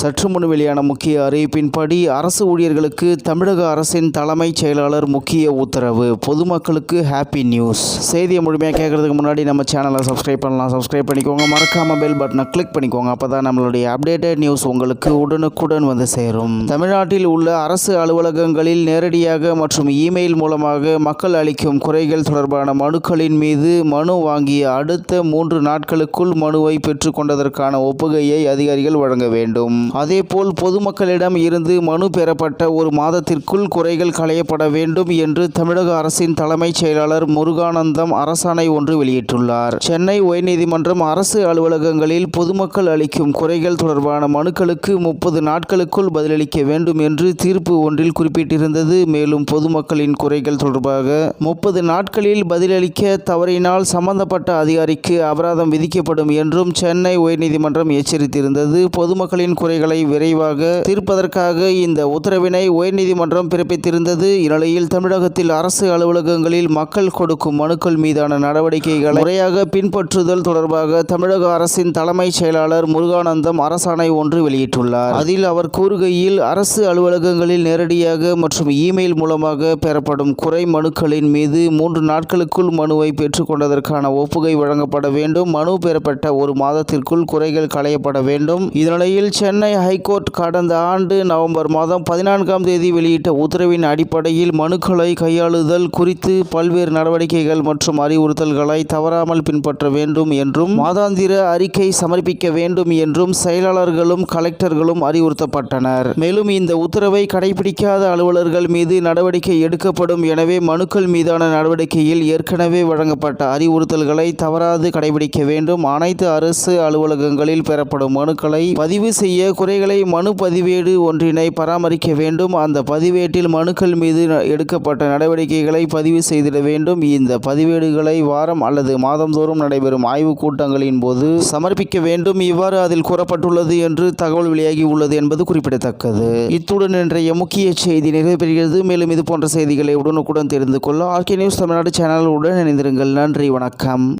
சற்று முன் வெளியான முக்கிய அறிவிப்பின்படி அரசு ஊழியர்களுக்கு தமிழக அரசின் தலைமைச் செயலாளர் முக்கிய உத்தரவு. பொதுமக்களுக்கு ஹாப்பி நியூஸ். செய்தியை முழுமையாக கேட்கறதுக்கு முன்னாடி நம்ம சேனலை சப்ஸ்கிரைப் பண்ணலாம். சப்ஸ்கிரைப் பண்ணிக்கோங்க. மறக்காம பெல் பட்டனை கிளிக் பண்ணிக்கோங்க. அப்போ தான் நம்மளுடைய அப்டேட்டட் நியூஸ் உங்களுக்கு உடனுக்குடன் வந்து சேரும். தமிழ்நாட்டில் உள்ள அரசு அலுவலகங்களில் நேரடியாக மற்றும் இமெயில் மூலமாக மக்கள் அளிக்கும் குறைகள் தொடர்பான மனுக்களின் மீது மனு வாங்கிய அடுத்த மூன்று நாட்களுக்குள் மனுவை பெற்றுக்கொண்டதற்கான ஒப்புகையை அதிகாரிகள் வழங்க வேண்டும். அதேபோல் பொதுமக்களிடம் இருந்து மனு பெறப்பட்ட ஒரு மாதத்திற்குள் குறைகள் களையப்பட வேண்டும் என்று தமிழக அரசின் தலைமைச் செயலாளர் முருகானந்தம் அரசாணை ஒன்று வெளியிட்டுள்ளார். சென்னை உயர்நீதிமன்றம் அரசு அலுவலகங்களில் பொதுமக்கள் அளிக்கும் குறைகள் தொடர்பான மனுக்களுக்கு முப்பது நாட்களுக்குள் பதிலளிக்க வேண்டும் என்று தீர்ப்பு ஒன்றில் குறிப்பிட்டிருந்தது. மேலும் பொதுமக்களின் குறைகள் தொடர்பாக முப்பது நாட்களில் பதிலளிக்க தவறினால் சம்பந்தப்பட்ட அதிகாரிக்கு அபராதம் விதிக்கப்படும் என்றும் சென்னை உயர்நீதிமன்றம் எச்சரித்திருந்தது. பொதுமக்களின் குறை குறைகளை விரைவாக தீர்ப்பதற்காக இந்த உத்தரவினை உயர்நீதிமன்றம் பிறப்பித்திருந்தது. இந்நிலையில் தமிழகத்தில் அரசு அலுவலகங்களில் மக்கள் கொடுக்கும் மனுக்கள் மீதான நடவடிக்கைகளை முறையாக பின்பற்றுதல் தொடர்பாக தமிழக அரசின் தலைமைச் செயலாளர் முருகானந்தம் அரசாணை ஒன்று வெளியிட்டுள்ளார். அதில் அவர் கூறுகையில் அரசு அலுவலகங்களில் நேரடியாக மற்றும் இமெயில் மூலமாக பெறப்படும் குறை மனுக்களின் மீது மூன்று நாட்களுக்குள் மனுவை பெற்றுக்கொண்டதற்கான ஒப்புகை வழங்கப்பட வேண்டும். மனு பெறப்பட்ட ஒரு மாதத்திற்குள் குறைகள் களையப்பட வேண்டும். இந்நிலையில் சென்னை ஹைகோர்ட் கடந்த ஆண்டு நவம்பர் மாதம் பதினான்காம் தேதி வெளியிட்ட உத்தரவின் அடிப்படையில் மனுக்களை கையாளுதல் குறித்து பல்வேறு நடவடிக்கைகள் மற்றும் அறிவுறுத்தல்களை தவறாமல் பின்பற்ற வேண்டும் என்றும் மாதாந்திர அறிக்கை சமர்ப்பிக்க வேண்டும் என்றும் செயலாளர்களும் கலெக்டர்களும் அறிவுறுத்தப்பட்டனர். மேலும் இந்த உத்தரவை கடைபிடிக்காத அலுவலர்கள் மீது நடவடிக்கை எடுக்கப்படும் எனவே மனுக்கள் மீதான நடவடிக்கையில் ஏற்கனவே வழங்கப்பட்ட அறிவுறுத்தல்களை தவறாது கடைபிடிக்க வேண்டும். அனைத்து அரசு அலுவலகங்களில் பெறப்படும் மனுக்களை பதிவு செய்ய குறைகளை மனு பதிவேடு ஒன்றினை பராமரிக்க வேண்டும். அந்த பதிவேட்டில் மனுக்கள் மீது ந- எடுக்கப்பட்ட நடவடிக்கைகளை பதிவு செய்திட வேண்டும். இந்த பதிவேடுகளை வாரம் அல்லது மாதந்தோறும் நடைபெறும் ஆய்வுக் கூட்டங்களின் போது சமர்ப்பிக்க வேண்டும். இவ்வாறு அதில் கூறப்பட்டுள்ளது என்று தகவல் வெளியாகி உள்ளது என்பது குறிப்பிடத்தக்கது. இத்துடன் இன்றைய முக்கிய செய்தி நிறைவு பெறுகிறது மேலும் இது போன்ற செய்திகளை உடனுக்குடன் தெரிந்து கொள்ள ஆர்கே நியூஸ் தமிழ்நாடு சேனலுடன் இணைந்திருங்கள். நன்றி வணக்கம்.